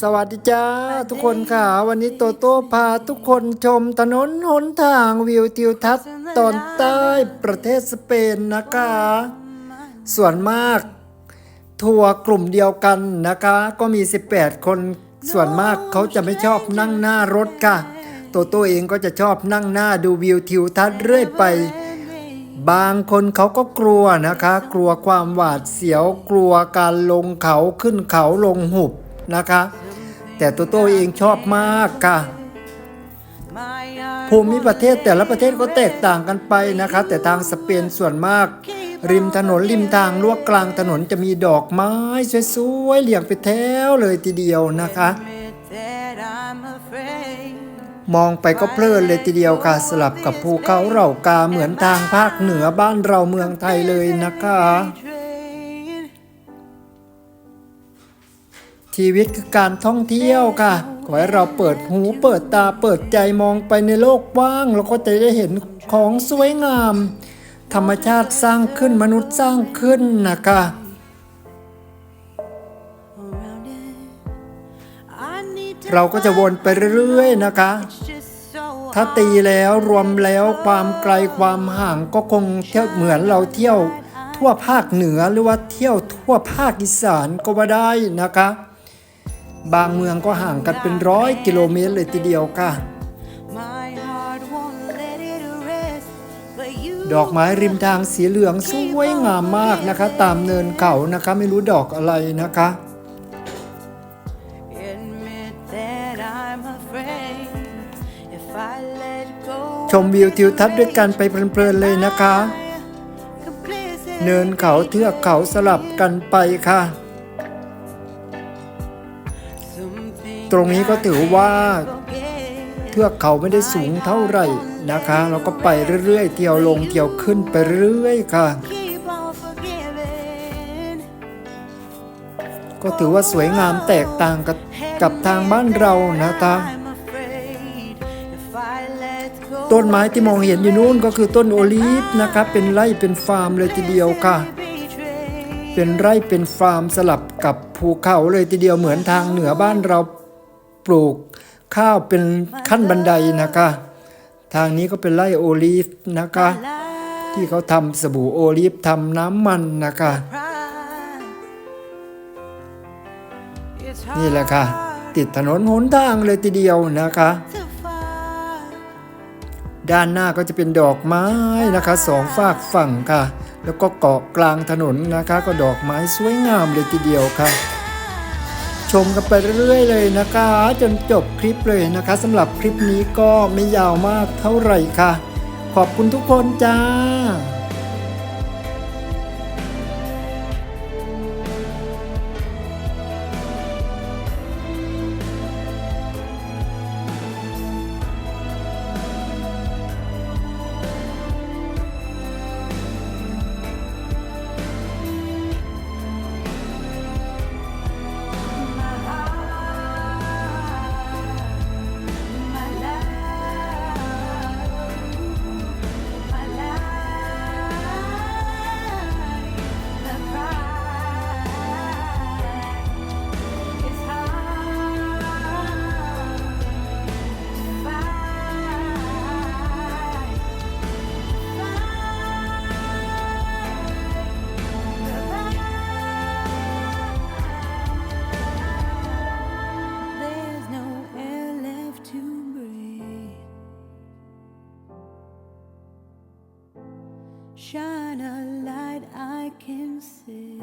สวัสดีจ้าทุกคนค่ะ วันนี้โตโต้พาทุกคนชมถนนหนทางวิวทิวทัศน์ตอนใต้ประเทศสเปนนะคะ ส่วนมากทัวร์กลุ่มเดียวกันนะคะ ก็มี 18 คนส่วนมากเขาจะไม่ชอบนั่งหน้ารถค่ะ โตโต้เองก็จะชอบนั่งหน้าดูวิวทิวทัศน์เรื่อยไป บางคนเขาก็กลัวนะคะ กลัวความหวาดเสียวกลัวการลงเขาขึ้นเขาลงหุบ นะคะ แต่โตโต้เองชอบมากค่ะ ภูมิประเทศแต่ละประเทศก็แตกต่างกันไปนะคะ แต่ทางสเปนส่วนมาก ริมถนนริมทางลวกกลางถนนจะมีดอกไม้สวยๆเรียงไปแถวเลยทีเดียวนะคะมองไปก็เพลินเลยทีเดียวค่ะสลับกับภูเขาเหล่ากาเหมือนทางภาคเหนือบ้านเราเมืองไทยเลยนะคะ ชีวิตคือการท่องเที่ยวค่ะ ขอให้เราเปิดหูเปิดตาเปิดใจมองไปในโลกกว้าง เราก็จะได้เห็นของสวยงาม ธรรมชาติสร้างขึ้นมนุษย์สร้างขึ้นนะคะเราก็จะวนไปเรื่อยๆนะคะ ถ้าตีแล้วรวมแล้วความไกลความห่างก็คงเที่ยวเหมือนเราเที่ยวทั่วภาคเหนือหรือว่าเที่ยวทั่วภาคอีสานก็ว่าได้นะคะ บางเมืองก็ห่างกันเป็นร้อยกิโลเมตรเลยทีเดียวค่ะ ดอกไม้ริมทางสีเหลืองสวยงามมากนะคะ ตามเนินเขานะคะไม่รู้ดอกอะไรนะคะชมวิวทิวทัศน์ด้วยกันไปเพลินๆเลยนะคะ เนินเขาเทือกเขาสลับกันไปค่ะ ตรงนี้ก็ถือว่าเทือกเขาไม่ได้สูงเท่าไหร่นะคะ เราก็ไปเรื่อยๆเที่ยวลงเที่ยวขึ้นไปเรื่อยค่ะ ก็ถือว่าสวยงามแตกต่างกับกับทางบ้านเรานะคะต้นไม้ที่มองเห็นอยู่นู้นก็คือต้นโอลีฟนะครับเป็นไร่เป็นฟาร์มเลยทีเดียวค่ะ เป็นไร่เป็นฟาร์มสลับกับภูเขาเลยทีเดียวเหมือนทางเหนือบ้านเราปลูกข้าวเป็นขั้นบันไดนะคะ ทางนี้ก็เป็นไร่โอลีฟนะคะ ที่เขาทำสบู่โอลีฟทำน้ำมันนะคะ นี่แหละค่ะ ติดถนนหนทางเลยทีเดียวนะคะ ด้านหน้าก็จะเป็นดอกไม้นะคะสองฝากฝั่งค่ะ แล้วก็เกาะกลางถนนนะคะ ก็ดอกไม้สวยงามเลยทีเดียวค่ะ ชมกันไปเรื่อยๆเลยนะคะ จนจบคลิปเลยนะคะสำหรับคลิปนี้ก็ไม่ยาวมากเท่าไหร่ค่ะ ขอบคุณทุกคนจ้า Shine a light I can see.